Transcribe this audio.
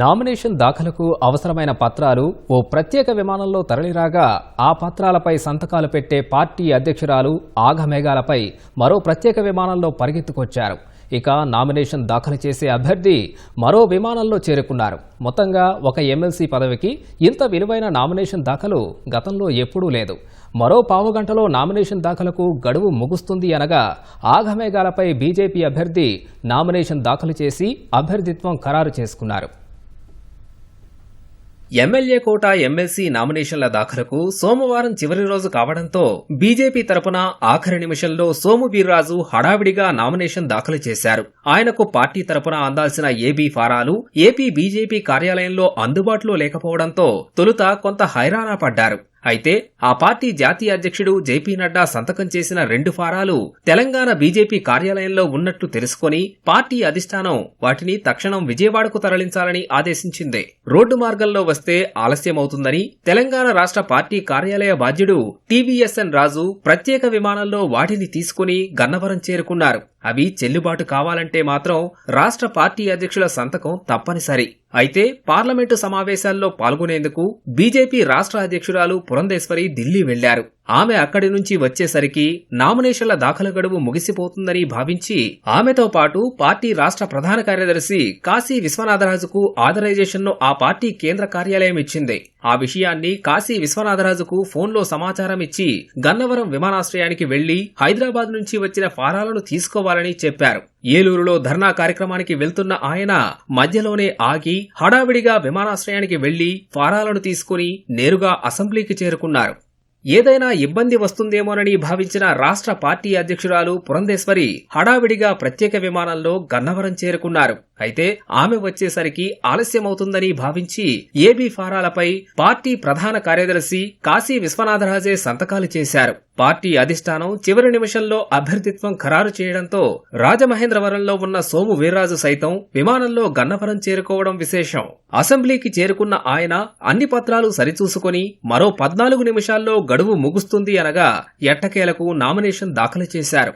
Nomination దాఖలకు అవసరమైన పత్రాలు ఓ ప్రత్యేక విమానంలో తరలిరాగా ఆ పత్రాలపై సంతకాలు పెట్టే పార్టీ అధ్యక్షురాలు ఆఘమేఘాలపై మరో ప్రత్యేక విమానంలో పరిగెత్తుకొచ్చారు. ఇక నామినేషన్ దాఖలు చేసే అభ్యర్థి మరో విమానంలో చేరుకున్నారు. మొత్తంగా ఒక ఎమ్మెల్సీ పదవికి ఇంత విలువైన నామినేషన్ దాఖలు గతంలో ఎప్పుడూ లేదు. మరో పావుగంటలో నామినేషన్ దాఖలకు గడువు ముగుస్తుంది అనగా ఆఘమేఘాలపై బీజేపీ అభ్యర్థి నామినేషన్ దాఖలు చేసి అభ్యర్థిత్వం ఖరారు చేసుకున్నారు. ఎమ్మెల్యే కోట ఎమ్మెల్సీ నామినేషన్ల దాఖలకు సోమవారం చివరి రోజు కావడంతో బీజేపీ తరపున ఆఖరి నిమిషంలో సోము వీర్రాజు హడావిడిగా నామినేషన్ దాఖలు చేశారు. ఆయనకు పార్టీ తరపున అందాల్సిన ఏబీ ఫారాలు ఏపీ బీజేపీ కార్యాలయంలో అందుబాటులో లేకపోవడంతో తొలుత కొంత హైరాణ పడ్డారు. అయితే ఆ పార్టీ జాతీయ అధ్యక్షుడు జేపీ నడ్డా సంతకం చేసిన రెండు ఫారాలు తెలంగాణ బీజేపీ కార్యాలయంలో ఉన్నట్లు తెలుసుకొని పార్టీ అధిష్టానం వాటిని తక్షణం విజయవాడకు తరలించాలని ఆదేశించింది. రోడ్డు మార్గంలో వస్తే ఆలస్యమవుతుందని తెలంగాణ రాష్ట్ర పార్టీ కార్యాలయ బాధ్యుడు టీవీఎస్ఎన్ రాజు ప్రత్యేక విమానంలో వాటిని తీసుకుని గన్నవరం చేరుకున్నారు. అవి చెల్లుబాటు కావాలంటే మాత్రం రాష్ట్ర పార్టీ అధ్యక్షుల సంతకం తప్పనిసరి. అయితే పార్లమెంటు సమావేశాల్లో పాల్గొనేందుకు బీజేపీ రాష్ట్ర అధ్యక్షురాలు పురంధేశ్వరి ఢిల్లీ వెళ్ళారు ఆమె అక్కడి నుంచి వచ్చేసరికి నామినేషన్ల దాఖలు గడువు ముగిసిపోతుందని భావించి ఆమెతో పాటు పార్టీ రాష్ట్ర ప్రధాన కార్యదర్శి కాశీ విశ్వనాథరాజుకు ఆథరైజేషన్ను ఆ పార్టీ కేంద్ర కార్యాలయం ఇచ్చింది. ఆ విషయాన్ని కాశీ విశ్వనాథరాజుకు ఫోన్లో సమాచారం ఇచ్చి గన్నవరం విమానాశ్రయానికి వెళ్ళి హైదరాబాద్ నుంచి వచ్చిన ఫారాలను తీసుకోవాలని చెప్పారు. ఏలూరులో ధర్నా కార్యక్రమానికి వెళ్తున్న ఆయన మధ్యలోనే ఆగి హడావిడిగా విమానాశ్రయానికి వెళ్ళి ఫారాలను తీసుకుని నేరుగా అసెంబ్లీకి చేరుకున్నారు. ఏదైనా ఇబ్బంది వస్తుందేమోనని భావించిన రాష్ట్ర పార్టీ అధ్యక్షురాలు పురంధేశ్వరి హడావిడిగా ప్రత్యేక విమానంలో గన్నవరం చేరుకున్నారు. అయితే ఆమె వచ్చేసరికి ఆలస్యమవుతుందని భావించి ఏబీ ఫారాలపై పార్టీ ప్రధాన కార్యదర్శి కాశీ విశ్వనాథరాజే సంతకాలు చేశారు. పార్టీ అధిష్టానం చివరి నిమిషంలో అభ్యర్థిత్వం ఖరారు చేయడంతో రాజమహేంద్రవరంలో ఉన్న సోము వీర్రాజు సైతం విమానంలో గన్నవరం చేరుకోవడం విశేషం. అసెంబ్లీకి చేరుకున్న ఆయన అన్ని పత్రాలు సరిచూసుకొని మరో పద్నాలుగు నిమిషాల్లో గడువు ముగుస్తుంది అనగా ఎట్టకేలకు నామినేషన్ దాఖలు చేశారు.